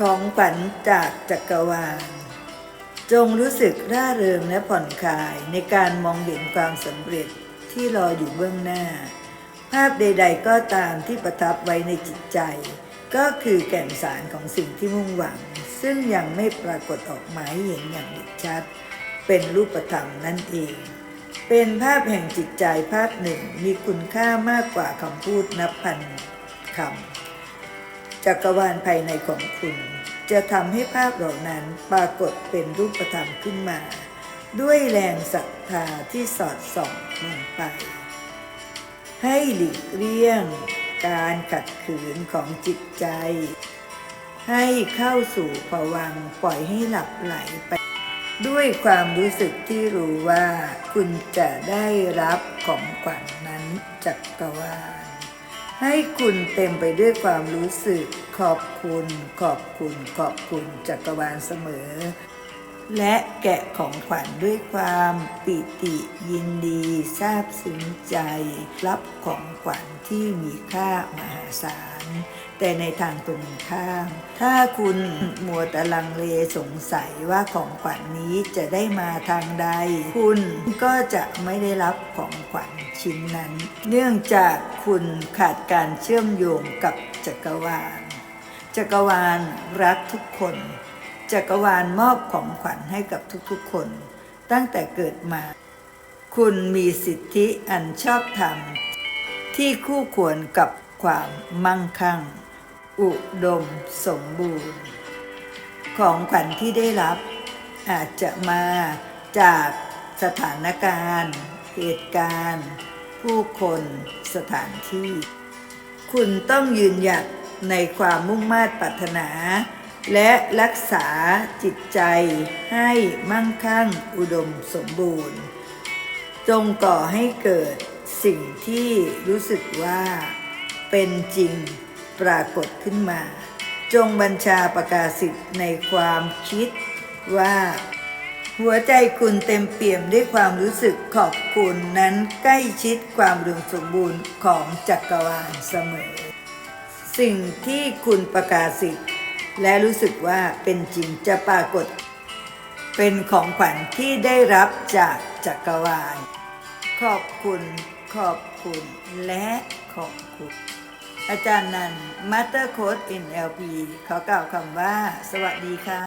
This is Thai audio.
ของขวัญจากจักรวาล จงรู้สึกร่าเริงและผ่อนคลายในการมองเห็นความสำเร็จที่รออยู่เบื้องหน้า ภาพใด ๆ ก็ตามที่ประทับไว้ในจิตใจ ก็คือแก่นสารของสิ่งที่มุ่งหวัง ซึ่งยังไม่ปรากฏออกมาให้เห็นอย่างเด่นชัด เป็นรูปธรรมนั่นเอง เป็นภาพแห่งจิตใจภาพหนึ่งมีคุณค่ามากกว่าคำพูดนับพันคำ จักรวาลภายในของคุณ จะทำให้ภาพเหล่านั้นปรากฏเป็นรูปธรรมขึ้นมา ด้วยแรงศรัทธาที่สอดส่องลงไป ให้หลีกเลี่ยงการขัดขืนของจิตใจ ให้เข้าสู่ภวังปล่อยให้หลับไหลไป ด้วยความรู้สึกที่รู้ว่าคุณจะได้รับของขวัญนนั้นจากกรวาล ให้คุณเต็มไปด้วยความรู้สึกขอบคุณ ขอบคุณ ขอบคุณจักรวาลเสมอ และแกะของขวัญด้วยความปิติยินดีซาบซึ้งใจ รับของขวัญที่มีค่ามหาศาล แต่ในทางตรงข้าม ถ้าคุณมัวต่ลังเลสงสัยว่าของขวัญนี้จะได้มาทางใด คุณก็จะไม่ได้รับของขวัญชิ้นนั้น เนื่องจากคุณขาดการเชื่อมโยงกับจักรวาล จักรวาลรักทุกคน จักรวาลมอบของขวัญให้กับทุกๆคน ตั้งแต่เกิดมา คุณมีสิทธิอันชอบธรรม ที่คู่ควรกับความมั่งคั่ง อุดมสมบูรณ์ ของขวัญที่ได้รับ อาจจะมาจากสถานการณ์ เหตุการณ์ ผู้คนสถานที่ คุณต้องยืนหยัดในความมุ่งมา่ปรารถนา และรักษาจิตใจให้มั่งคั่งอุดมสมบูรณ์ จงก่อให้เกิดสิ่งที่รู้สึกว่า เป็นจริงปรากฏขึ้นมา จงบัญชาประกาศสิทธิ์ในความคิดว่า หัวใจคุณเต็มเปี่ยมด้วยความรู้สึกขอบคุณนั้นใกล้ชิดความอุดมสมบูรณ์ของจักรวาลเสมอ สิ่งที่คุณประกาศสิทธิ์ และรู้สึกว่าเป็นจริงจะปรากฏ เป็นของขวัญที่ได้รับจากจักรวาล ขอบคุณ ขอบคุณ และขอบคุณ อาจารย์นันมัตเตอร์โค้ด NLP ขอกล่าวคำว่า สวัสดีค่ะ